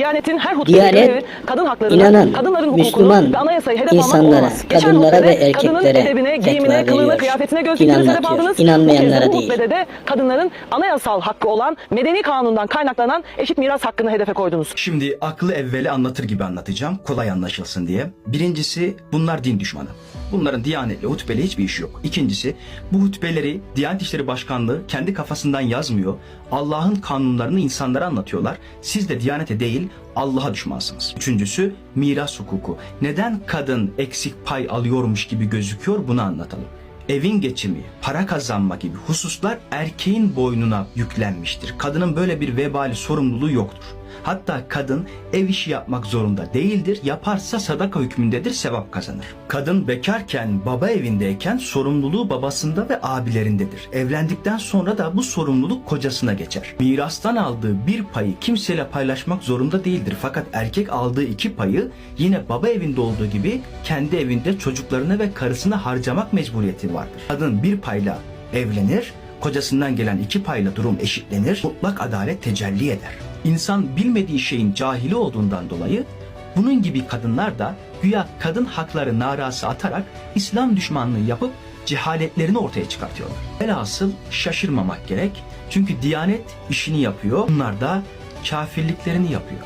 Diyanetin her hutbede Diyanet, görevi kadın haklarını, inanan, kadınların hukukunu Müslüman ve anayasayı hedef almak insanlara, olmaz. Geçen kadınlara ve erkeklere edebine, fetva giyimine, kılığına, veriyor. kıyafetine göz Din diktiğiniz hedef aldınız. İnanmayanlara Bu bu değil. hutbede de kadınların anayasal hakkı olan medeni kanundan kaynaklanan eşit miras hakkını hedefe koydunuz. Şimdi aklı evveli anlatır gibi anlatacağım. Kolay anlaşılsın diye. Birincisi bunlar din düşmanı. Bunların Diyanet'le hutbeyle hiçbir işi yok. İkincisi bu hutbeleri Diyanet İşleri Başkanlığı kendi kafasından yazmıyor. Allah'ın kanunlarını insanlara anlatıyorlar. Siz de Diyanet'e değil Allah'a düşmansınız. Üçüncüsü miras hukuku. Neden kadın eksik pay alıyormuş gibi gözüküyor bunu anlatalım. Evin geçimi, para kazanma gibi hususlar erkeğin boynuna yüklenmiştir. Kadının böyle bir vebali sorumluluğu yoktur. Hatta kadın ev işi yapmak zorunda değildir. Yaparsa sadaka hükmündedir, sevap kazanır. Kadın bekarken, baba evindeyken sorumluluğu babasında ve abilerindedir. Evlendikten sonra da bu sorumluluk kocasına geçer. Mirastan aldığı bir payı kimseyle paylaşmak zorunda değildir. Fakat erkek aldığı iki payı yine baba evinde olduğu gibi kendi evinde çocuklarına ve karısına harcamak mecburiyeti vardır. Kadın bir payla evlenir, kocasından gelen iki payla durum eşitlenir, mutlak adalet tecelli eder. İnsan bilmediği şeyin cahili olduğundan dolayı bunun gibi kadınlar da güya kadın hakları narası atarak İslam düşmanlığı yapıp cehaletlerini ortaya çıkartıyorlar. Velhasıl şaşırmamak gerek. Çünkü Diyanet işini yapıyor, bunlar da kafirliklerini yapıyor.